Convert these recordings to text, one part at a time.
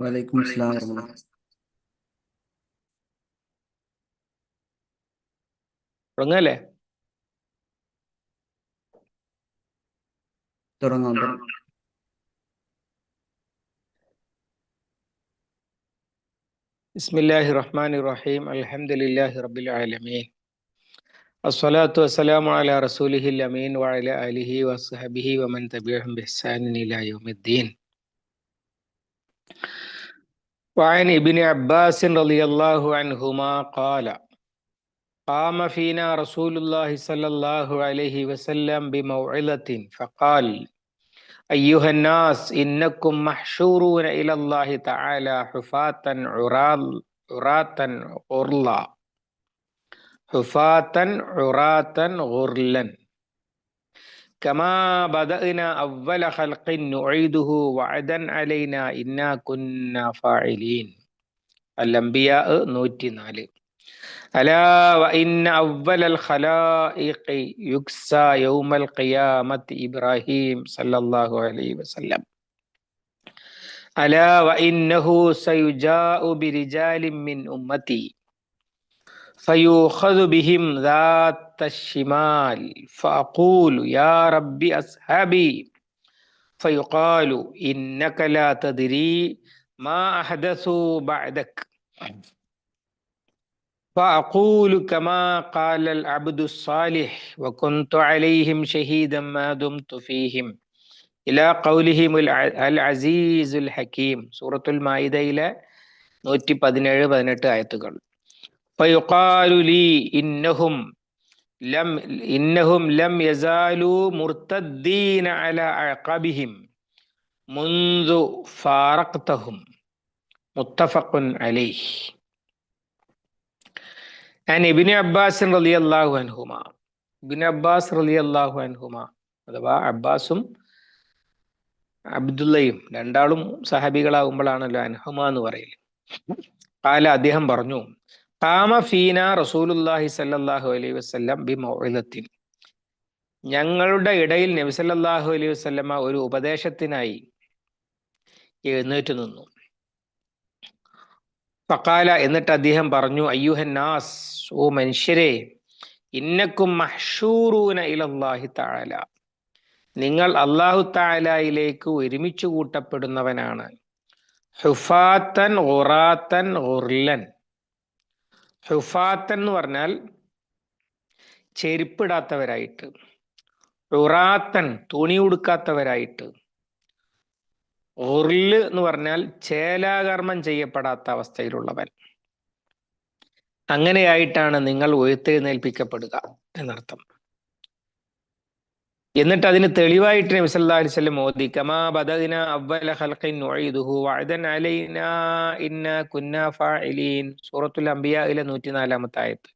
വലൈക്കും അസ്സലാം വറഹ്മത്തുള്ളാഹി. തുടങ്ങല്ലേ തുടങ്ങാം തുടങ്ങാം. ബിസ്മില്ലാഹി റഹ്മാൻ റഹീം അൽഹംദുലില്ലാഹി റബ്ബിൽ ആലമീൻ അസ്സലാത്തു വസ്സലാമു അലാ റസൂലിഹിൽ അമീൻ വഅല ആലിഹി വസ്ഹബിഹി വമൻ തബിഅഹും ബിഹ്സാനിൻ ഇലാ യൗമിദ്ദീൻ وعن ابن عباس رضي الله عنهما قال قام فينا رسول الله صلى الله عليه وسلم بموعظة فقال أيها الناس إنكم محشورون إلى الله تعالى حفاة عراة غرلا حفاة عراة غرلا. كما بدأنا أول خلق نعيده وعدا علينا إنا كنا فاعلين. الأنبياء نوتي نالي ألا وإن أول الخلائق يكسى يوم القيامة إبراهيم صلى الله عليه وسلم. ألا وإنه سيجاء برجال من أمتي. فيؤخذ بهم ذات الشمال فأقول يا رب أصحابي فيقال إنك لا تدري ما أحدثوا بعدك فأقول كما قال العبد الصالح وكنت عليهم شهيدا ما دمت فيهم إلى قولهم الع- العزيز الحكيم سورة المائدة إلى നൂറ്റി പതിനേഴ് പതിനെട്ട് ആയത്തുകൾ ഇന്നഹും ലം ഇന്നഹും ലം യസാലു അല അഖബിഹിം മുത്തഫഖുൻ അലൈഹി അബ്ബാസ് അഥവാ അബ്ബാസും അബ്ദുള്ളയും രണ്ടാളും സഹാബികളാകുമ്പോഴാണല്ലോ അൻഹുമ എന്ന് പറയൽ. കാല അദ്ദേഹം പറഞ്ഞു കാമ ഫീന റസൂലുല്ലാഹി സല്ലല്ലാഹു അലൈഹി വസല്ലം ബി മൗഇദത്തിൻ ഞങ്ങളുടെ ഇടയിൽ നബി സല്ലല്ലാഹു അലൈഹി വസല്ലമ ഒരു ഉപദേശത്തിനായി എഴുന്നേറ്റ് നിന്നു. ഫക്കാല എന്നിട്ട് അദ്ദേഹം പറഞ്ഞു അയ്യുഹൻ നാസ് ഓ മനുഷ്യരെ ഇന്നക്കും മഹ്ഷൂറൂന ഇലല്ലാഹി തആല. നിങ്ങൾ അള്ളാഹു താലായിലേക്ക് ഒരുമിച്ച് കൂട്ടപ്പെടുന്നവനാണ്. ഹുഫാത്തൻ ഉറാത്തൻ ഖുർലൻ. ഹുഫാത്തൻ എന്ന് പറഞ്ഞാൽ ചെരുപ്പിടാത്തവരായിട്ട് ഉറാത്തൻ തുണി ഉടുക്കാത്തവരായിട്ട് ഉർൽ എന്ന് പറഞ്ഞാൽ ചേലാകർമ്മം ചെയ്യപ്പെടാത്ത അവസ്ഥയിലുള്ളവൻ. അങ്ങനെയായിട്ടാണ് നിങ്ങൾ ഉയർത്തെഴുന്നേൽപ്പിക്കപ്പെടുക എന്നർത്ഥം. എന്നിട്ട് അതിന് തെളിവായിട്ട് നബി സല്ലല്ലാഹു അലൈഹി വസല്ലം ഓതി കമാ ബദദിന അവ്വല ഖൽഖിൻ നുഈദുഹു വഅദൻ അലൈനാ ഇന്നാ കുന്നാ ഫാഇലീൻ. സൂറത്തുൽ അംബിയായിലെ 104ാമത്തെ ആയത്ത്.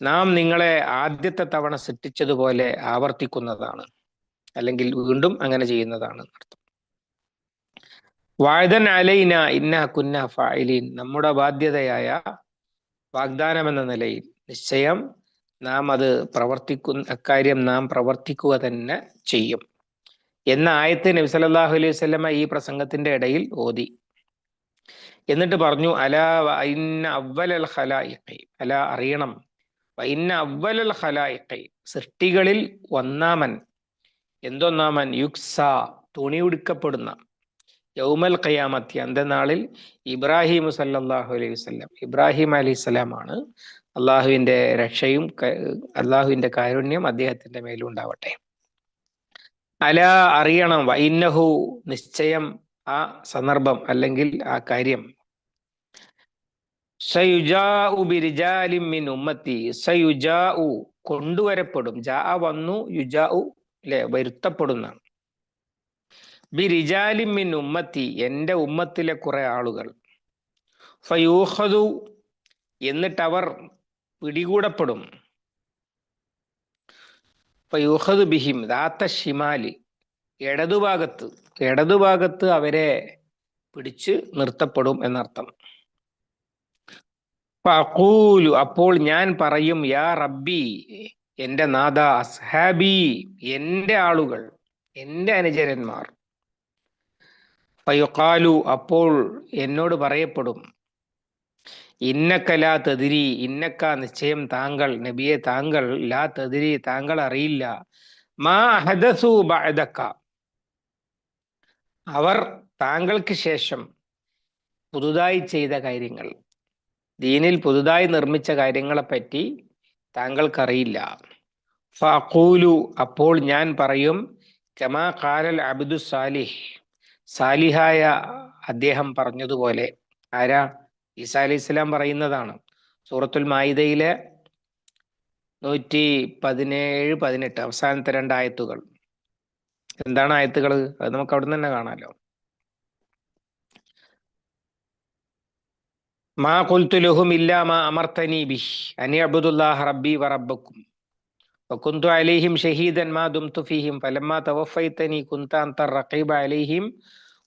നാം നിങ്ങളെ ആദ്യത്തെ തവണ സൃഷ്ടിച്ചതുപോലെ ആവർത്തിക്കുന്നതാണ് അല്ലെങ്കിൽ വീണ്ടും അങ്ങനെ ചെയ്യുന്നതാണ് എന്നർത്ഥം. വാഴുതൻ അലൈന ഇന്ന കുന്ന ഫായിലീൻ നമ്മുടെ ബാധ്യതയായ വാഗ്ദാനം എന്ന നിലയിൽ നിശ്ചയം നാം അത് പ്രവർത്തിക്കുന്ന അക്കാര്യം നാം പ്രവർത്തിക്കുക തന്നെ ചെയ്യും. എന്ന ആയത്ത് നബി സല്ലല്ലാഹു അലൈഹി വസല്ലമ ഈ പ്രസംഗത്തിന്റെ ഇടയിൽ ഓതി. എന്നിട്ട് പറഞ്ഞു അല ഇന്ന അവ്വലൽ ഖലായിഖി. അല അറിയണം. ഇന്ന അവ്വലൽ ഖലായിഖി. സൃഷ്ടികളിൽ ഒന്നാമൻ എന്തൊന്നാമൻ? യുക്സ തുണി ഉടുക്കപ്പെടുന്ന. യൗമൽ ഖയാമത്തി അന്തനാളിൽ ഇബ്രാഹിം സല്ലല്ലാഹു അലൈഹി വസല്ലം ഇബ്രാഹിം അലൈഹി അള്ളാഹുവിന്റെ രക്ഷയും അള്ളാഹുവിന്റെ കാരുണ്യം അദ്ദേഹത്തിന്റെ മേലുണ്ടാവട്ടെ അല അറിയണം വൈന്നഹു നിശ്ചയം ആ സന്ദർഭം അല്ലെങ്കിൽ ആ കാര്യം. ഉമ്മത്തി സയുജാഉ കൊണ്ടുവരപ്പെടും. ജാ വന്നു യുജാഉ അല്ലെ വരുത്തപ്പെടുന്നതാണ് ബിരിജാലിമിൻ ഉമ്മത്തി എന്റെ ഉമ്മത്തിലെ കുറെ ആളുകൾ. ഫയൂഖദു എന്നിട്ട് അവർ പിടികൂടപ്പെടും. യുഹദ് ബിഹിം ദാത്ത ഷിമാലി ഇടതുഭാഗത്ത് ഇടതുഭാഗത്ത് അവരെ പിടിച്ച് നിർത്തപ്പെടും എന്നർത്ഥം. ഫഖൂലു അപ്പോൾ ഞാൻ പറയും യാ റബ്ബി എന്റെ നാദ അസ്ഹാബി എന്റെ ആളുകൾ എന്റെ അനുചരന്മാർ. ഫയുക്കാലു അപ്പോൾ എന്നോട് പറയപ്പെടും ഇന്നക്ക ലാ തതിരി ഇന്നക്ക നിശ്ചയം താങ്കൾ നബിയെ താങ്കൾ ലാ തതിരി താങ്കൾ അറിയില്ല. മാ അവർ താങ്കൾക്ക് ശേഷം പുതുതായി ചെയ്ത കാര്യങ്ങൾ ദീനിൽ പുതുതായി നിർമ്മിച്ച കാര്യങ്ങളെ പറ്റി താങ്കൾക്കറിയില്ല. ഫഖൂലു അപ്പോൾ ഞാൻ പറയും കമാ കാലൽ അബ്ദു സാലിഹ്. സാലിഹായ അദ്ദേഹം പറഞ്ഞതുപോലെ. ആരാ? ഈസാ അലൈഹി ഇസ്ലാം പറയുന്നതാണ് സൂറത്തുൽ മായിദയിലെ നൂറ്റി പതിനേഴ് പതിനെട്ട് അവസാനത്തെ രണ്ട് ആയത്തുകൾ എന്താണ് ആയത്തുകൾ അത് നമുക്ക് അവിടെ തന്നെ കാണാലോ മാ ഖുൽതു ലഹും ഇല്ലാ മാ അമർത്തനി ബിഹി അനി അബ്ദുല്ലാഹ റബ്ബി വ റബ്ബക്കും وكنت عليهم شهيدا ما دمت فيهم فلما توفيتني كنت أنت الرقيب عليهم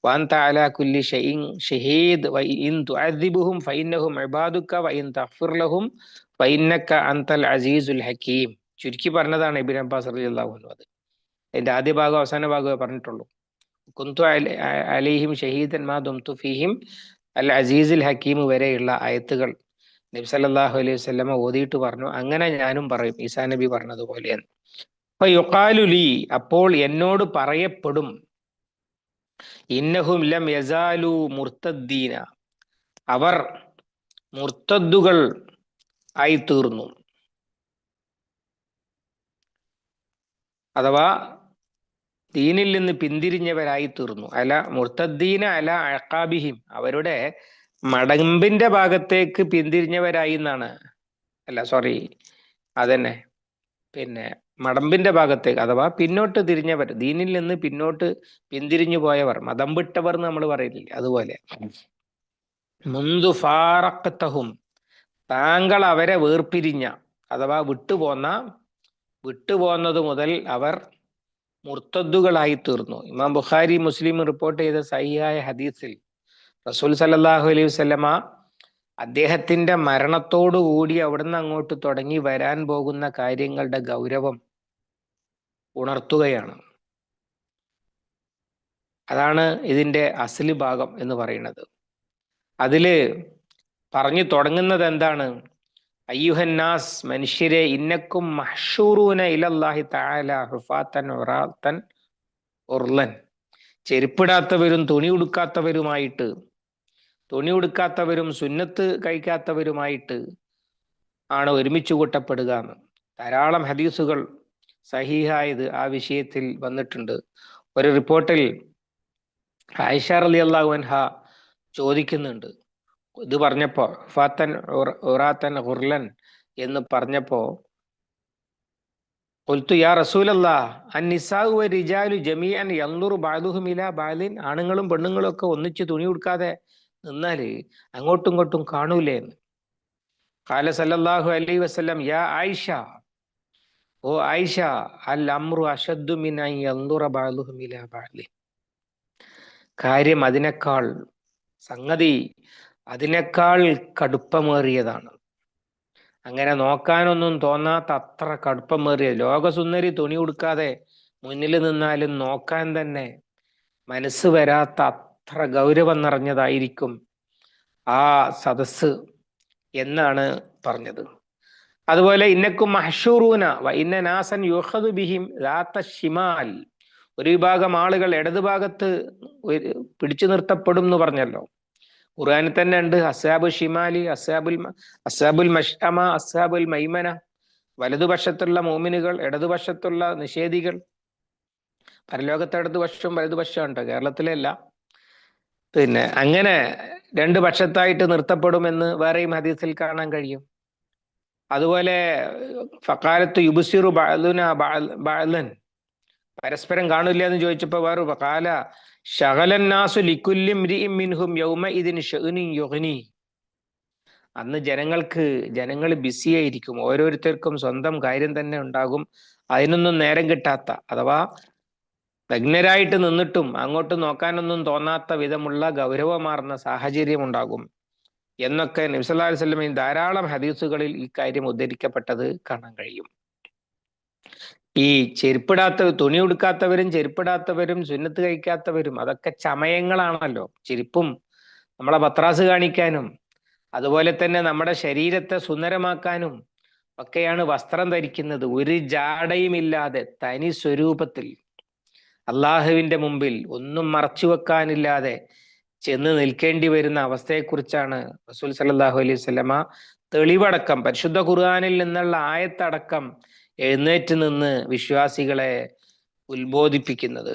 وأنت على كل شيء شهيد وإن تعذبهم فإنهم عبادك وإن تغفر لهم فإنك أنت العزيز الحكيم ചുരുക്കി പറഞ്ഞതാണ് ഇബിൻ അബ്ബാസ് റളിയല്ലാഹു അൻഹു അത് അതിന്റെ ആദ്യ ഭാഗം അവസാന ഭാഗമേ പറഞ്ഞിട്ടുള്ളൂ കുന്തു അല- അ- അലൈഹിം ഷഹീദൻ മാ ദുംതു ഫീഹിം അൽ അസീസുൽ ഹക്കീം വരെയുള്ള ആയത്തുകൾ നബി സല്ലല്ലാഹു അലൈഹി വസല്ലമ ഓതിയിട്ട് പറഞ്ഞു അങ്ങനെ ഞാനും പറയും ഈസാ നബി പറഞ്ഞതുപോലെയെന്ന് അപ്പൊ യുക്കാലു ലീ അപ്പോൾ എന്നോട് പറയപ്പെടും ഇന്നഹും ലം യസാലു മുർത്തദ്ദീന. അവർ മുർത്തദ്ദുകൾ ആയി തീർന്നു. അഥവാ ദീനിൽ നിന്ന് പിന്തിരിഞ്ഞവരായി തീർന്നു. അല മുർത്തദ്ദീന അല അഴക്കാബിഹിം അവരുടെ മടമ്പിന്റെ ഭാഗത്തേക്ക് പിന്തിരിഞ്ഞവരായി എന്നാണ്. അല്ല സോറി അതന്നെ. പിന്നെ മടമ്പിന്റെ ഭാഗത്തേക്ക് അഥവാ പിന്നോട്ട് തിരിഞ്ഞവർ ദീനിൽ നിന്ന് പിന്നോട്ട് പിന്തിരിഞ്ഞു പോയവർ മതം വിട്ടവർ എന്ന് നമ്മൾ പറയില്ലേ അതുപോലെ. മുന്തു ഫാറക്കത്തഹും താങ്കൾ അവരെ വേർപിരിഞ്ഞ അഥവാ വിട്ടുപോന്ന വിട്ടുപോന്നത് മുതൽ അവർ മുർത്തദ്ദുകളായി തീർന്നു. ഇമാം ബുഖാരി മുസ്ലിം റിപ്പോർട്ട് ചെയ്ത സഹിയായ ഹദീസിൽ റസൂൽ സല്ലല്ലാഹു അലൈഹി വസല്ലമ അദ്ദേഹത്തിന്റെ മരണത്തോടു കൂടി അവിടുന്ന് അങ്ങോട്ട് തുടങ്ങി വരാൻ പോകുന്ന കാര്യങ്ങളുടെ ഗൗരവം ഉണർത്തുകയാണ്. അതാണ് ഇതിന്റെ അസൽ ഭാഗം എന്ന് പറയുന്നത്. അതിൽ പറഞ്ഞു തുടങ്ങുന്നത് എന്താണ്? അയ്യുഹന്നാസ് മനുഷ്യരെ ഇന്നക്കും മഹ്ഷൂറൂന ഇലല്ലാഹി താല ഹുഫാത്തൻ ഉറാത്തൻ ഉർലൻ ചെരുപ്പിടാത്തവരും തുണി ഉടുക്കാത്തവരുമായിട്ട് തുണി ഉടുക്കാത്തവരും സുന്നത്ത് കഴിക്കാത്തവരുമായിട്ട് ആണ് ഒരുമിച്ച് കൂട്ടപ്പെടുക എന്ന്. ധാരാളം ഹദീസുകൾ സഹീഹായത് ആ വിഷയത്തിൽ വന്നിട്ടുണ്ട്. ഒരു റിപ്പോർട്ടിൽ ആയിഷ അലി അള്ളാഹു അൻഹ ചോദിക്കുന്നുണ്ട്. ഇത് പറഞ്ഞപ്പോ ഫാത്തൻ ഉറ- ഉറാത്തൻ ഹുർലൻ എന്ന് പറഞ്ഞപ്പോ കൊൽത്തു യാ റസൂലല്ലാ അന്നിസാഹു റിജാലു ജമീഅൻ ബാലിൻ ആണുങ്ങളും പെണ്ണുങ്ങളും ഒക്കെ ഒന്നിച്ച് തുണി ഉടുക്കാതെ നിന്നാൽ അങ്ങോട്ടും ഇങ്ങോട്ടും കാണൂലേ എന്ന്. കാല സല്ലാഹു അലൈ വസല്ലം യാ ആയിഷ ഓ ആയിഷ അൽ അമ്രു ബാലിൻ കാര്യം അതിനേക്കാൾ സംഗതി അതിനേക്കാൾ കടുപ്പമേറിയതാണ്. അങ്ങനെ നോക്കാനൊന്നും തോന്നാത്ത അത്ര കടുപ്പമേറിയ. ലോകസുന്ദരി തുണി ഉടുക്കാതെ മുന്നിൽ നിന്നാലും നോക്കാൻ തന്നെ മനസ്സ് വരാത്ത അത്ര ഗൗരവം നിറഞ്ഞതായിരിക്കും ആ സദസ് എന്നാണ് പറഞ്ഞത്. അതുപോലെ ഇന്നക്കും മഹഷൂറൂന ഇന്ന നാസൻ യുഹദ് ബിഹിം ദാത്ത ഷിമാൽ ഒരു വിഭാഗം ആളുകൾ ഇടതുഭാഗത്ത് പിടിച്ചു നിർത്തപ്പെടും എന്ന് പറഞ്ഞല്ലോ. ഖുർആനിൽ തന്നെ ഉണ്ട് അസാബു ഷിമാലി അസാബുൽ അസാബുൽ മഷമ അസാബുൽ മൈമന. വലതുപക്ഷത്തുള്ള മോമിനുകൾ ഇടതുപക്ഷത്തുള്ള നിഷേധികൾ. പരലോകത്തെ ഇടതുപക്ഷവും വലതുപക്ഷവും ഉണ്ട്. കേരളത്തിലല്ല. പിന്നെ അങ്ങനെ രണ്ട് പക്ഷത്തായിട്ട് നിർത്തപ്പെടുമെന്ന് വേറെയും ഹദീസിൽ കാണാൻ കഴിയും. അതുപോലെ ഫക്കാലത്ത് യുബുസിറു ബാലുന ബാലൻ പരസ്പരം കാണില്ല എന്ന് ചോദിച്ചപ്പോ വേറെ കാല ഷഹലന്നാസു ലിക്കുല്ലിം മിൻഹും യൗമ ഇതിന് യുഗ്നി. അന്ന് ജനങ്ങൾക്ക് ജനങ്ങൾ ബിസി ആയിരിക്കും ഓരോരുത്തർക്കും സ്വന്തം കാര്യം തന്നെ ഉണ്ടാകും. അതിനൊന്നും നേരം കിട്ടാത്ത അഥവാ നഗ്നരായിട്ട് നിന്നിട്ടും അങ്ങോട്ട് നോക്കാനൊന്നും തോന്നാത്ത വിധമുള്ള ഗൗരവമാർന്ന സാഹചര്യം ഉണ്ടാകും എന്നൊക്കെ നബ്സല്ലാ വല്ലമയിൽ ധാരാളം ഹദീസുകളിൽ ഈ കാര്യം ഉദ്ധരിക്കപ്പെട്ടത് കാണാൻ കഴിയും. ഈ ചെരുപ്പിടാത്ത തുണി ഉടുക്കാത്തവരും ചെരുപ്പിടാത്തവരും സുന്നത്ത് കഴിക്കാത്തവരും അതൊക്കെ ചമയങ്ങളാണല്ലോ. ചെരുപ്പും നമ്മളെ പത്രാസ് കാണിക്കാനും അതുപോലെ തന്നെ നമ്മുടെ ശരീരത്തെ സുന്ദരമാക്കാനും ഒക്കെയാണ് വസ്ത്രം ധരിക്കുന്നത്. ഒരു ജാടയും ഇല്ലാതെ തനി സ്വരൂപത്തിൽ അള്ളാഹുവിന്റെ മുമ്പിൽ ഒന്നും മറച്ചു വെക്കാനില്ലാതെ ചെന്ന് നിൽക്കേണ്ടി വരുന്ന അവസ്ഥയെക്കുറിച്ചാണ് റസൂൽ സല്ലാഹു അലൈഹി സ്വലമ തെളിവടക്കം പരിശുദ്ധ ഖുർആാനിൽ നിന്നുള്ള ആയത്തടക്കം എഴുന്നേറ്റ് നിന്ന് വിശ്വാസികളെ ഉത്ബോധിപ്പിക്കുന്നത്.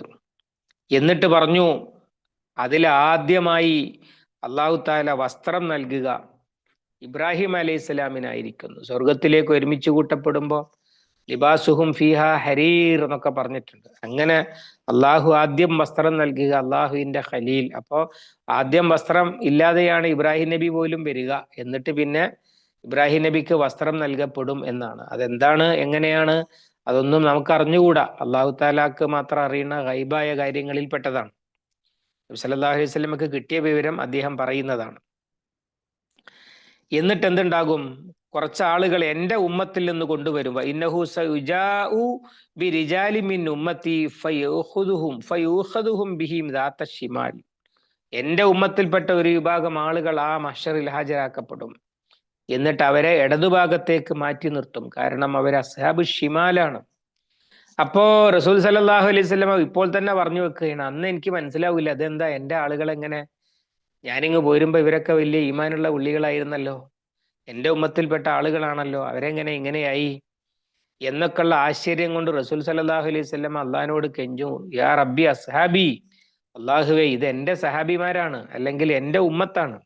എന്നിട്ട് പറഞ്ഞു അതിൽ ആദ്യമായി അള്ളാഹു താല വസ്ത്രം നൽകുക ഇബ്രാഹിം അലൈഹി സ്വലാമിനായിരിക്കുന്നു സ്വർഗത്തിലേക്ക് ഒരുമിച്ച് കൂട്ടപ്പെടുമ്പോൾ ലിബാസുഹും ഫിഹ ഹരീർ എന്നൊക്കെ പറഞ്ഞിട്ടുണ്ട്. അങ്ങനെ അള്ളാഹു ആദ്യം വസ്ത്രം നൽകുക അള്ളാഹുവിന്റെ ഖലീൽ. അപ്പോ ആദ്യം വസ്ത്രം ഇല്ലാതെയാണ് ഇബ്രാഹിം നബി പോലും വരിക. എന്നിട്ട് പിന്നെ ഇബ്രാഹിം നബിക്ക് വസ്ത്രം നൽകപ്പെടും എന്നാണ്. അതെന്താണ്? എങ്ങനെയാണ്? അതൊന്നും നമുക്ക് അറിഞ്ഞുകൂടാ. അള്ളാഹു താലാക്ക് മാത്രം അറിയുന്ന ഗൈബായ കാര്യങ്ങളിൽ പെട്ടതാണ് നബി സല്ലല്ലാഹു അലൈഹി വസല്ലമക്ക് കിട്ടിയ വിവരം അദ്ദേഹം പറയുന്നതാണ്. എന്നിട്ട് എന്തുണ്ടാകും? കുറച്ച് ആളുകൾ എന്റെ ഉമ്മത്തിൽ നിന്ന് കൊണ്ടുവരുമ്പോൾ ഇന്നഹു സയുജാഉ ബിരിജാലി മിൻ ഉമ്മത്തി ഫയൂഖുദുഹും ഫയൂഹദുഹും ബിഹിം ദാത്ത ഷിമാൽ എന്റെ ഉമ്മത്തിൽപ്പെട്ട ഒരു വിഭാഗം ആളുകൾ ആ മഷറിൽ ഹാജരാക്കപ്പെടും. എന്നിട്ട് അവരെ ഇടതുഭാഗത്തേക്ക് മാറ്റി നിർത്തും. കാരണം അവർ അസ്ഹാബ് ഷിമാലാണ് അപ്പോ റസൂൽ സലാഹു അലൈഹി വസല്ലമ ഇപ്പോൾ തന്നെ പറഞ്ഞു വെക്കുകയാണ് അന്ന് എനിക്ക് മനസ്സിലാവില്ല അതെന്താ എന്റെ ആളുകൾ എങ്ങനെ ഞാനിങ്ങ് പോരുമ്പോ ഇവരൊക്കെ വലിയ ഈമാനുള്ള ഉള്ളികളായിരുന്നല്ലോ എന്റെ ഉമ്മത്തിൽപ്പെട്ട ആളുകളാണല്ലോ. അവരെങ്ങനെ ഇങ്ങനെയായി? എന്നൊക്കെയുള്ള ആശ്ചര്യം കൊണ്ട് റസൂൽ സല്ലല്ലാഹു അലൈഹി വസല്ലം അള്ളഹാനോട് കെഞ്ചു. യാ റബ്ബി അസ്ഹാബി. അള്ളാഹുവെ ഇത് എന്റെ സഹാബിമാരാണ് അല്ലെങ്കിൽ എന്റെ ഉമ്മത്താണ്.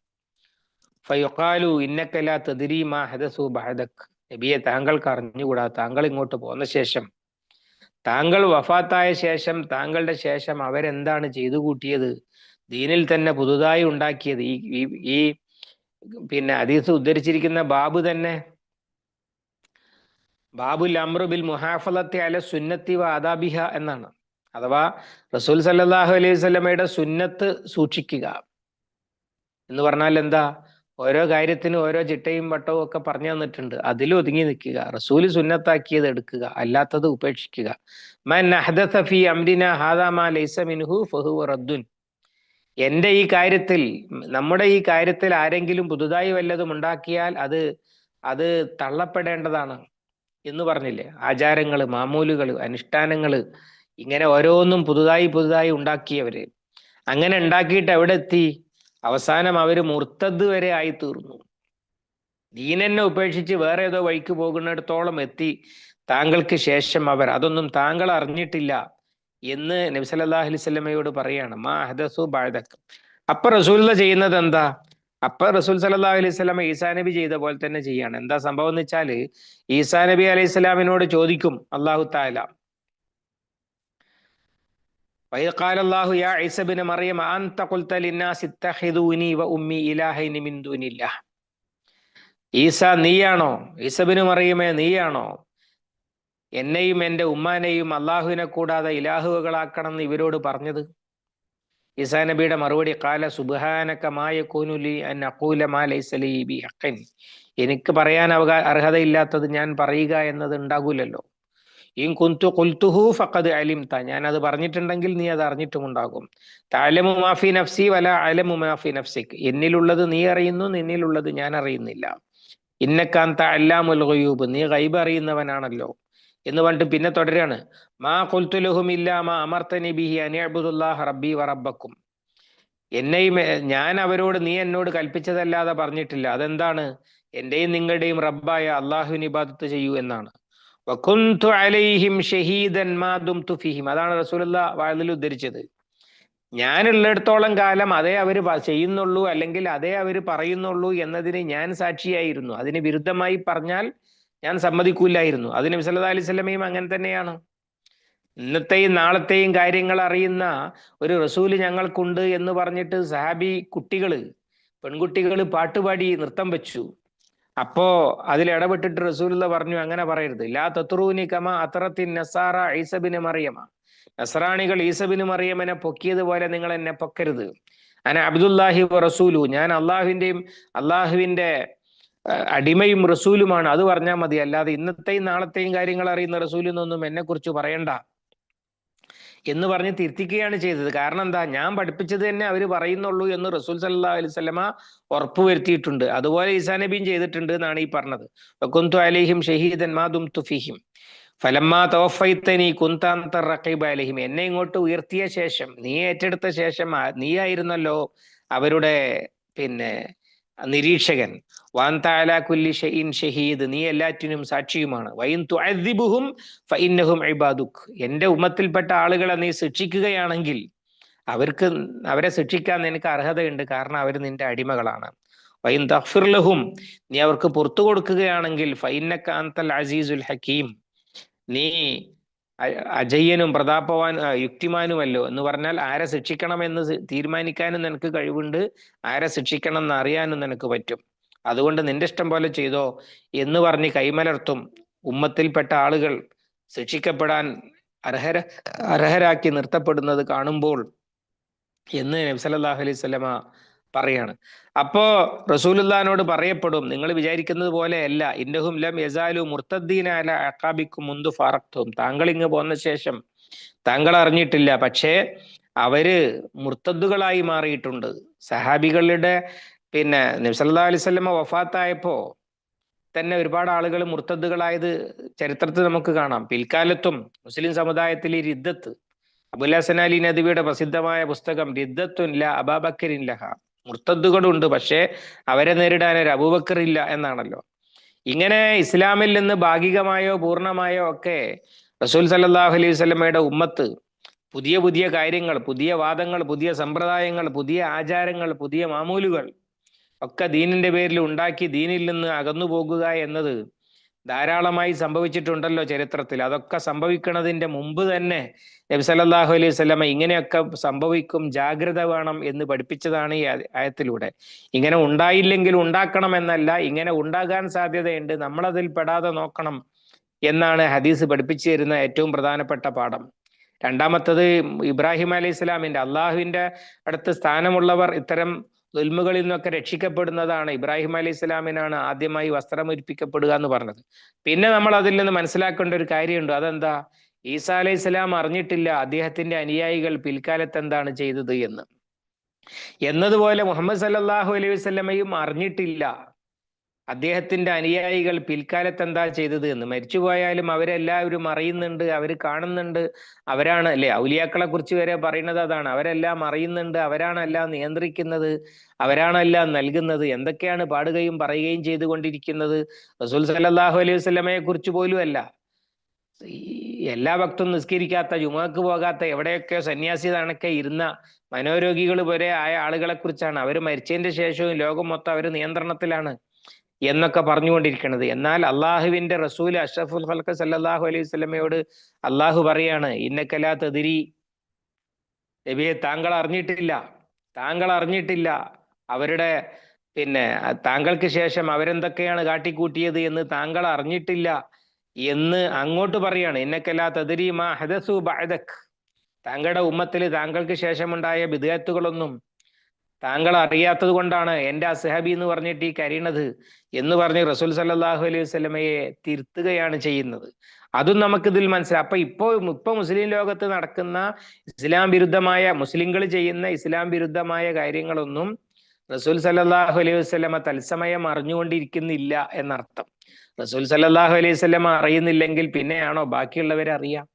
ഫയുഖാലു ഇന്നക്കല തദിരി മാ ഹദസു ബഹദക് നബിയെ താങ്കൾക്ക് അറിഞ്ഞുകൂടാ താങ്കൾ ഇങ്ങോട്ട് പോന്ന ശേഷം. താങ്കൾ വഫാത്തായ ശേഷം താങ്കളുടെ ശേഷം അവരെന്താണ് ചെയ്തു കൂട്ടിയത് ദീനിൽ തന്നെ പുതുതായി ഉണ്ടാക്കിയത് ഈ- ഈ പിന്നെ അതീസ് ഉദ്ധരിച്ചിരിക്കുന്ന ബാബു തന്നെ. ബാബുൽ അമ്രു ബിൽ മുഹാഫലത്തെ അല സുന്നത്തി വ ആദാബിഹ എന്നാണ്. അഥവാ റസൂൽ സല്ലാഹു അലൈഹി സ്വലമയുടെ സുന്നത്ത് സൂക്ഷിക്കുക. എന്ന് പറഞ്ഞാൽ എന്താ? ഓരോ കാര്യത്തിനും ഓരോ ചിട്ടയും വട്ടവും ഒക്കെ പറഞ്ഞു തന്നിട്ടുണ്ട്. അതിൽ ഒതുങ്ങി നിൽക്കുക. റസൂൽ സുന്നത്താക്കിയത് എടുക്കുക. അല്ലാത്തത് ഉപേക്ഷിക്കുക. മൻ അഹ്ദസ ഫീ അംരിന ഹാദാ മാ ലൈസ മിൻഹു ഫഹുവ റദ്ദുൻ. എന്റെ ഈ കാര്യത്തിൽ നമ്മുടെ ഈ കാര്യത്തിൽ ആരെങ്കിലും പുതുതായി വല്ലതും ഉണ്ടാക്കിയാൽ അത് അത് തള്ളപ്പെടേണ്ടതാണ് എന്ന് പറഞ്ഞില്ലേ? ആചാരങ്ങൾ മാമൂലുകൾ അനുഷ്ഠാനങ്ങൾ ഇങ്ങനെ ഓരോന്നും പുതുതായി പുതുതായി ഉണ്ടാക്കിയവര്. അങ്ങനെ ഉണ്ടാക്കിയിട്ട് എവിടെ എത്തി? അവസാനം അവർ മുർത്തത് വരെ ആയി തീർന്നു ദീനെന്നെ ഉപേക്ഷിച്ച് വേറെ ഏതോ വഴിക്ക് പോകുന്നിടത്തോളം എത്തി. താങ്കൾക്ക് ശേഷം അവർ അതൊന്നും താങ്കൾ അറിഞ്ഞിട്ടില്ല. എന്ന് നബി സല്ലല്ലാഹു അലൈഹി വസല്ലമയോട് പറയാണ് മാ ഹദസു ബഅദക് അപ്പൊ റസൂലുള്ള ചെയ്യുന്നത് എന്താ അപ്പൊ റസൂൽ സല്ലല്ലാഹു അലൈഹി വസല്ലമ ഈസാ നബി ചെയ്ത പോലെ തന്നെ ചെയ്യാണ് എന്താ സംഭവം എന്ന് വെച്ചാല് ഈസാ നബി അലൈഹി സ്വലാമിനോട് ചോദിക്കും അള്ളാഹു താല وإذ قال الله يا عيسى بن مريم أنت قلت للناس اتخذوني وأمي إلهين من دون الله ഈസ നീയാണോ ഈസബിന് മറിയമേ നീയാണോ എന്നെയും എന്റെ ഉമ്മാനെയും അള്ളാഹുവിനെ കൂടാതെ ഇലാഹുവകളാക്കണം എന്ന് ഇവരോട് പറഞ്ഞത്? ഇസാ നബിയുടെ മറുപടി കാല സുബാനക്കമായ മായ കൂനുലി അൻ അക്കൂല ബി ഹഖൻ. എനിക്ക് പറയാൻ അവകാ അർഹതയില്ലാത്തത് ഞാൻ പറയുക എന്നത് ഉണ്ടാകൂലല്ലോ. ഈ കുന്തു കുൽത്തുഹു ഫഖദ് അലിംത. ഞാൻ അത് പറഞ്ഞിട്ടുണ്ടെങ്കിൽ നീ അത് അറിഞ്ഞിട്ടുമുണ്ടാകും. താലമു മാഫി നഫ്സി വല അലമു മാഫി നഫ്സിക്. എന്നിലുള്ളത് നീ അറിയുന്നു നിന്നിലുള്ളത് ഞാൻ അറിയുന്നില്ല. ഇന്നക്കാന്ത അല്ലാമുൽ നീ ഗൈബ് അറിയുന്നവനാണല്ലോ. എന്ന് പറഞ്ഞിട്ട് പിന്നെ തുടരാണ് മാ കുൽത്തുലഹും ഇല്ലാ മാ അമർത്തനി ബിഹി അനിഅബുദുല്ലാഹ റബ്ബി വറബക്കും എന്നെയും ഞാൻ അവരോട് നീ എന്നോട് കൽപ്പിച്ചതല്ലാതെ പറഞ്ഞിട്ടില്ല. അതെന്താണ്? എന്റെയും നിങ്ങളുടെയും റബ്ബായ അള്ളാഹുവിന് ഇബാദത്ത് ചെയ്യൂ എന്നാണ്. അലൈഹിം ഷഹീദൻ ഫീഹിം. അതാണ് റസൂലുള്ള വാഴലിൽ ഉദ്ധരിച്ചത്. ഞാനുള്ളിടത്തോളം കാലം അതേ അവർ ചെയ്യുന്നുള്ളൂ അല്ലെങ്കിൽ അതേ അവർ പറയുന്നുള്ളൂ എന്നതിന് ഞാൻ സാക്ഷിയായിരുന്നു. അതിന് വിരുദ്ധമായി പറഞ്ഞാൽ ഞാൻ സമ്മതിക്കൂലായിരുന്നു അതിന് വിസലത അലൈഹി സ്വലമയും അങ്ങനെ തന്നെയാണ്. ഇന്നത്തെയും നാളത്തെയും കാര്യങ്ങൾ അറിയുന്ന ഒരു റസൂൽ ഞങ്ങൾക്കുണ്ട് എന്ന് പറഞ്ഞിട്ട് സഹാബി കുട്ടികൾ പെൺകുട്ടികൾ പാട്ടുപാടി നൃത്തം വെച്ചു. അപ്പോ അതിൽ ഇടപെട്ടിട്ട് റസൂലുള്ള പറഞ്ഞു അങ്ങനെ പറയരുത്. ലാ തത്റൂനി കമ അത്രത്തിൻ നസാറ ഈസബിന് മറിയമ. നസറാണികൾ ഈസബിന് മറിയമനെ പൊക്കിയതുപോലെ നിങ്ങൾ എന്നെ പൊക്കരുത്. അന അബ്ദുല്ലാഹി റസൂലു ഞാൻ അള്ളാഹുവിന്റെയും അള്ളാഹുവിന്റെ അടിമയും റസൂലുമാണ്. അത് പറഞ്ഞാൽ മതി. അല്ലാതെ ഇന്നത്തെയും നാളത്തെയും കാര്യങ്ങൾ അറിയുന്ന റസൂലിനൊന്നും എന്നെ കുറിച്ച് പറയണ്ട. എന്ന് പറഞ്ഞ് തിരുത്തിക്കുകയാണ് ചെയ്തത്. കാരണം എന്താ? ഞാൻ പഠിപ്പിച്ചത് തന്നെ അവർ പറയുന്നുള്ളൂ എന്ന് റസൂൽ സല്ലാ അലിസ്ലമ ഉറപ്പുവരുത്തിയിട്ടുണ്ട് അതുപോലെ ഈസാ നബിയും ചെയ്തിട്ടുണ്ട് എന്നാണ് ഈ പറഞ്ഞത്. വക്കുന്തു അലൈഹിം ഷഹീദൻ മാ ദുംതു ഫീഹിം. ഫലമ്മാ എന്നെ ഇങ്ങോട്ട് ഉയർത്തിയ ശേഷം നീ ഏറ്റെടുത്ത ശേഷം നീ ആയിരുന്നല്ലോ അവരുടെ പിന്നെ നിരീക്ഷകൻ. വാൻ കുല്ലി ഷഹീദ് നീ എല്ലാറ്റിനും സാക്ഷിയുമാണ്. വൈൻ തുഅദ്ദിബുഹും ഫഇന്നഹും ഉമ്മത്തിൽപ്പെട്ട ആളുകളെ നീ ശിക്ഷിക്കുകയാണെങ്കിൽ അവർക്ക് അവരെ ശിക്ഷിക്കാൻ നിനക്ക് അർഹതയുണ്ട്. കാരണം അവർ നിന്റെ അടിമകളാണ്. വൈൻ തഫിർലഹും നീ അവർക്ക് പുറത്തു കൊടുക്കുകയാണെങ്കിൽ ഫൈനക്ക അന്തൽ അസീസുൽ ഹക്കീം നീ അജയ്യനും പ്രതാപവാൻ യുക്തിമാനുമല്ലോ. എന്ന് പറഞ്ഞാൽ ആരെ ശിക്ഷിക്കണമെന്ന് തീരുമാനിക്കാനും നിനക്ക് കഴിവുണ്ട്. ആരെ ശിക്ഷിക്കണം എന്ന് അറിയാനും നിനക്ക് പറ്റും. അതുകൊണ്ട് നിന്റെ ഇഷ്ടം പോലെ ചെയ്തോ എന്ന് പറഞ്ഞ് കൈമലർത്തും ഉമ്മത്തിൽപ്പെട്ട ആളുകൾ ശിക്ഷിക്കപ്പെടാൻ അർഹര അർഹരാക്കി നിർത്തപ്പെടുന്നത് കാണുമ്പോൾ എന്ന് നബ്സല്ലാഹു അലൈഹി സ്വലമ പറയാണ്. അപ്പോ റസൂലുല്ലാനോട് പറയപ്പെടും നിങ്ങൾ വിചാരിക്കുന്നത് പോലെയല്ല ഇന്നഹും ലം യസാലു മുർത്തദ്ദീന അല അക്കാബിക്കും മുന്തു ഫാറക്തും താങ്കൾ ഇങ്ങ് പോന്ന ശേഷം താങ്കൾ അറിഞ്ഞിട്ടില്ല. പക്ഷേ അവർ മുർത്തദ്ദുകളായി മാറിയിട്ടുണ്ട്. സഹാബികളുടെ പിന്നെ നിസല്ലാ അലൈഹി സ്വലമ വഫാത്തായപ്പോ തന്നെ ഒരുപാട് ആളുകൾ മുർത്തദ്ദുകളായത് ചരിത്രത്തിൽ നമുക്ക് കാണാം. പിൽക്കാലത്തും മുസ്ലിം സമുദായത്തിൽ ഈ റിദ്ദത്ത് അബുല്ലാസനാലി നദിയുടെ പ്രസിദ്ധമായ പുസ്തകം റിദ്ദത്തുൻ ല അബാബക്കരിൻ ലഹ. മുർത്തദ്ദുകളുണ്ട്. പക്ഷേ അവരെ നേരിടാൻ ഒരു അബൂബക്കർ ഇല്ല എന്നാണല്ലോ. ഇങ്ങനെ ഇസ്ലാമിൽ നിന്ന് ഭാഗികമായോ പൂർണമായോ ഒക്കെ റസൂൽ സല്ലാഹു അലൈഹി സ്വലമയുടെ ഉമ്മത്ത് പുതിയ പുതിയ കാര്യങ്ങൾ പുതിയ വാദങ്ങൾ പുതിയ സമ്പ്രദായങ്ങൾ പുതിയ ആചാരങ്ങൾ പുതിയ മാമൂലുകൾ ഒക്കെ ദീനിന്റെ പേരിൽ ഉണ്ടാക്കി ദീനിൽ നിന്ന് അകന്നു പോകുക എന്നത് ധാരാളമായി സംഭവിച്ചിട്ടുണ്ടല്ലോ ചരിത്രത്തിൽ. അതൊക്കെ സംഭവിക്കുന്നതിന്റെ മുമ്പ് തന്നെ നബി സല്ലല്ലാഹു അലൈഹി വസല്ലമ ഇങ്ങനെയൊക്കെ സംഭവിക്കും ജാഗ്രത വേണം എന്ന് പഠിപ്പിച്ചതാണ് ഈ ആയ- ആയത്തിലൂടെ. ഇങ്ങനെ ഉണ്ടായില്ലെങ്കിൽ ഉണ്ടാക്കണം എന്നല്ല ഇങ്ങനെ ഉണ്ടാകാൻ സാധ്യതയുണ്ട് നമ്മളതിൽ പെടാതെ നോക്കണം എന്നാണ് ഹദീസ് പഠിപ്പിച്ചു തരുന്ന ഏറ്റവും പ്രധാനപ്പെട്ട പാഠം. രണ്ടാമത്തത് ഇബ്രാഹിം അലൈഹി സ്വലാമിന്റെ അള്ളാഹുവിന്റെ അടുത്ത് സ്ഥാനമുള്ളവർ ഇത്തരം ദുൽമുകളിൽ നിന്നൊക്കെ രക്ഷിക്കപ്പെടുന്നതാണ് ഇബ്രാഹിം അലി ഇസ്ലാമിനാണ് ആദ്യമായി വസ്ത്രം ഒരുപ്പിക്കപ്പെടുക എന്ന് പറഞ്ഞത്. പിന്നെ നമ്മൾ അതിൽ നിന്ന് മനസ്സിലാക്കേണ്ട ഒരു കാര്യമുണ്ട്. അതെന്താ? ഈസാ അലൈഹി ഇസ്ലാം അറിഞ്ഞിട്ടില്ല അദ്ദേഹത്തിന്റെ അനുയായികൾ പിൽക്കാലത്ത് എന്താണ് ചെയ്തത് എന്ന്. എന്നതുപോലെ മുഹമ്മദ് സല്ലാഹു അലൈഹി വസല്ലമയും അറിഞ്ഞിട്ടില്ല അദ്ദേഹത്തിന്റെ അനുയായികൾ പിൽക്കാലത്ത് എന്താ ചെയ്തത്? എന്ന് മരിച്ചുപോയാലും അവരെല്ലാവരും അറിയുന്നുണ്ട് അവർ കാണുന്നുണ്ട്. അവരാണ് അല്ലെ? ഔലിയാക്കളെ കുറിച്ച് വരെ പറയുന്നത് അതാണ്. അവരെല്ലാം അറിയുന്നുണ്ട് അവരാണല്ല നിയന്ത്രിക്കുന്നത് അവരാണല്ല നൽകുന്നത്. എന്തൊക്കെയാണ് പാടുകയും പറയുകയും ചെയ്തുകൊണ്ടിരിക്കുന്നത്? റസൂൽ സല്ലല്ലാഹു അലൈഹി വസല്ലമയെ കുറിച്ച് പോലും അല്ല എല്ലാ ഭക്തും നിസ്കരിക്കാത്ത ജുമാക്ക് പോകാത്ത എവിടെയൊക്കെ സന്യാസി തണക്കെ ഇരുന്ന മനോരോഗികൾ വരെ ആയ ആളുകളെ കുറിച്ചാണ്. അവർ മരിച്ചതിന്റെ ശേഷവും ലോകം മൊത്തം അവർ നിയന്ത്രണത്തിലാണ്. എന്നൊക്കെ പറഞ്ഞുകൊണ്ടിരിക്കുന്നത് എന്നാൽ അള്ളാഹുവിന്റെ റസൂൽ അഷ്റഫുൽ ഹൽക്ക് സല്ലാഹു അലൈഹി സ്വലമയോട് അള്ളാഹു പറയാണ് ഇന്നക്കലാ തെതിരി നബിയെ താങ്കൾ അറിഞ്ഞിട്ടില്ല. താങ്കൾ അറിഞ്ഞിട്ടില്ല. അവരുടെ പിന്നെ താങ്കൾക്ക് ശേഷം അവരെന്തൊക്കെയാണ് കാട്ടിക്കൂട്ടിയത് എന്ന് താങ്കൾ അറിഞ്ഞിട്ടില്ല എന്ന് അങ്ങോട്ട് പറയാണ്. ഇന്നക്കലാ തദരി മാ ഹദസു ബഅദക്. താങ്കളുടെ ഉമ്മത്തിൽ താങ്കൾക്ക് ശേഷമുണ്ടായ ബിദഅത്തുകളൊന്നും താങ്കൾ അറിയാത്തത് കൊണ്ടാണ് എന്റെ അസഹബി എന്ന് പറഞ്ഞിട്ട് ഈ കരീണത് എന്ന് പറഞ്ഞ് റസൂൽ സല്ലാഹു അലൈഹി വസ്ലമയെ തിരുത്തുകയാണ് ചെയ്യുന്നത്. അതും നമുക്കിതിൽ മനസ്സിലായി അപ്പൊ ഇപ്പോ ഇപ്പൊ മുസ്ലിം ലോകത്ത് നടക്കുന്ന ഇസ്ലാം വിരുദ്ധമായ മുസ്ലിംകൾ ചെയ്യുന്ന ഇസ്ലാം വിരുദ്ധമായ കാര്യങ്ങളൊന്നും റസൂൽ സല്ലാഹു അലൈഹി വസ്ലമ തത്സമയം അറിഞ്ഞുകൊണ്ടിരിക്കുന്നില്ല എന്നർത്ഥം. റസൂൽ സല്ലാഹു അലൈഹി വസ്ലമ അറിയുന്നില്ലെങ്കിൽ പിന്നെയാണോ ബാക്കിയുള്ളവരെ അറിയാം?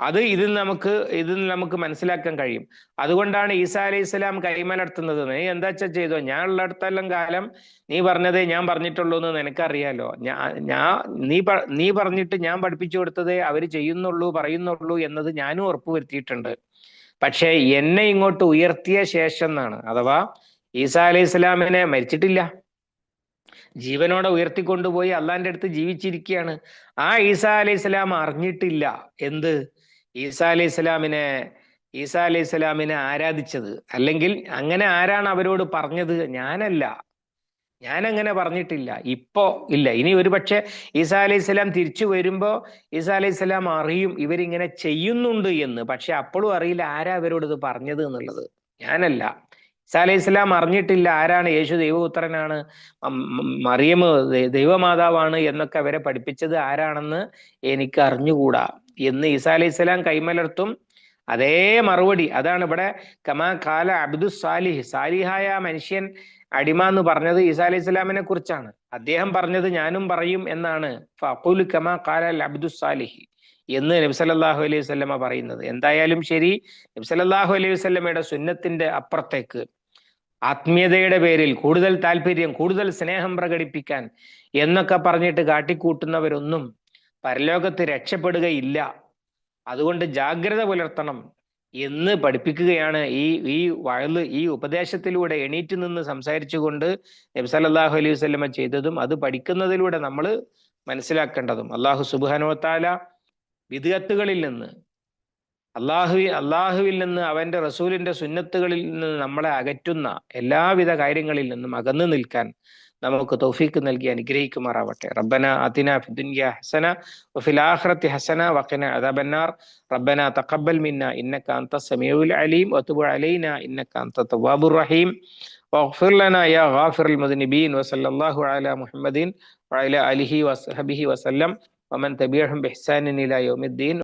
അത് ഇതിൽ നമുക്ക് ഇതിൽ നമുക്ക് മനസ്സിലാക്കാൻ കഴിയും. അതുകൊണ്ടാണ് ഈസാ അലൈഹി സ്വലാം കൈമലർത്തുന്നത് നീ എന്താ വെച്ചാൽ ചെയ്തോ? ഞാൻ ഉള്ളിടത്തെല്ലാം കാലം നീ പറഞ്ഞതേ ഞാൻ പറഞ്ഞിട്ടുള്ളൂ എന്ന് നിനക്കറിയാലോ. ഞാൻ നീ നീ പറഞ്ഞിട്ട് ഞാൻ പഠിപ്പിച്ചു കൊടുത്തതേ അവർ ചെയ്യുന്നുള്ളൂ പറയുന്നുള്ളൂ എന്നത് ഞാനും ഉറപ്പുവരുത്തിയിട്ടുണ്ട്. പക്ഷേ എന്നെ ഇങ്ങോട്ട് ഉയർത്തിയ ശേഷം എന്നാണ്. അഥവാ ഈസാ അലൈഹി സ്വലാമിനെ മരിച്ചിട്ടില്ല. ജീവനോടെ ഉയർത്തിക്കൊണ്ടുപോയി അള്ളാന്റെ അടുത്ത് ജീവിച്ചിരിക്കുകയാണ്. ആ ഈസാ അലൈഹി സ്വലാം അറിഞ്ഞിട്ടില്ല. എന്ത്? ഈസാ അലി ഇസ്ലാമിനെ ഈസാ അലി ഇസ്ലാമിനെ ആരാധിച്ചത്? അല്ലെങ്കിൽ അങ്ങനെ ആരാണ് അവരോട് പറഞ്ഞത്? ഞാനല്ല. ഞാൻ അങ്ങനെ പറഞ്ഞിട്ടില്ല. ഇപ്പോ ഇല്ല. ഇനി ഒരുപക്ഷെ ഈസാ അലി ഇസ്ലാം തിരിച്ചു വരുമ്പോ ഈസാ അലി ഇസ്ലാം അറിയും ഇവരിങ്ങനെ ചെയ്യുന്നുണ്ട് എന്ന്. പക്ഷെ അപ്പോഴും അറിയില്ല ആരാ അവരോട് ഇത് പറഞ്ഞത് എന്നുള്ളത്. ഞാനല്ല. ഈസാ അലി ഇസ്ലാം അറിഞ്ഞിട്ടില്ല ആരാണ് യേശു ദൈവപുത്രനാണ് മറിയമ് ദൈവമാതാവാണ് എന്നൊക്കെ അവരെ പഠിപ്പിച്ചത് ആരാണെന്ന് എനിക്ക് അറിഞ്ഞുകൂടാ. എന്ന് ഈസാ അലൈഹി സ്വലാം കൈമലർത്തും. അതേ മറുപടി അതാണ് ഇവിടെ കമാ കാല അബ്ദു സാലിഹ്. സാലിഹായ മനുഷ്യൻ അടിമ എന്ന് പറഞ്ഞത് ഈസാ അലൈഹി സ്വലാമിനെ കുറിച്ചാണ്. അദ്ദേഹം പറഞ്ഞത് ഞാനും പറയും എന്നാണ്. കമാ കാല അബ്ദു സാലിഹ് എന്ന് നബ്സലല്ലാഹു അലൈഹി വസല്ലമ പറയുന്നത്. എന്തായാലും ശരി നബ്സലല്ലാഹു അലൈഹി വസല്ലമയുടെ സുന്നത്തിന്റെ അപ്പുറത്തേക്ക് ആത്മീയതയുടെ പേരിൽ കൂടുതൽ താല്പര്യം കൂടുതൽ സ്നേഹം പ്രകടിപ്പിക്കാൻ എന്നൊക്കെ പറഞ്ഞിട്ട് കാട്ടിക്കൂട്ടുന്നവരൊന്നും പരലോകത്ത് രക്ഷപ്പെടുകയില്ല. അതുകൊണ്ട് ജാഗ്രത പുലർത്തണം എന്ന് പഠിപ്പിക്കുകയാണ് ഈ ഈ വയൽ ഈ ഉപദേശത്തിലൂടെ എണീറ്റ് നിന്ന് സംസാരിച്ചുകൊണ്ട് നബി സല്ലല്ലാഹു അലൈഹി വസല്ലമ ചെയ്തതും അത് പഠിക്കുന്നതിലൂടെ നമ്മൾ മനസ്സിലാക്കേണ്ടതും. അള്ളാഹു സുബാനുവത്താല വിദഗത്തുകളിൽ നിന്ന് അള്ളാഹു അള്ളാഹുവിൽ നിന്ന് അവന്റെ റസൂലിന്റെ സുന്നത്തുകളിൽ നിന്ന് നമ്മളെ അകറ്റുന്ന എല്ലാവിധ കാര്യങ്ങളിൽ നിന്നും അകന്നു നിൽക്കാൻ നമുക്ക് തൗഫീക്ക് നൽകി അനുഗ്രഹിക്കുമാറാവട്ടെ റബ്ബന അതിന ഫിദുനിയ ഹസന വഫിൽ ആഖിറതി ഹസന വഖിന അദാബന്നാർ റബ്ബന തഖബ്ബൽ മിന്ന ഇന്നക അൻത സമീഉൽ അലീം വതുബ് അലൈന ഇന്നക അൻത തവ്വാബുർ റഹീം واغفر لنا يا غافر المذنبين وصلى الله على محمد وعلى آله وصحبه وسلم ومن تبعهم بإحسان إلى يوم الدين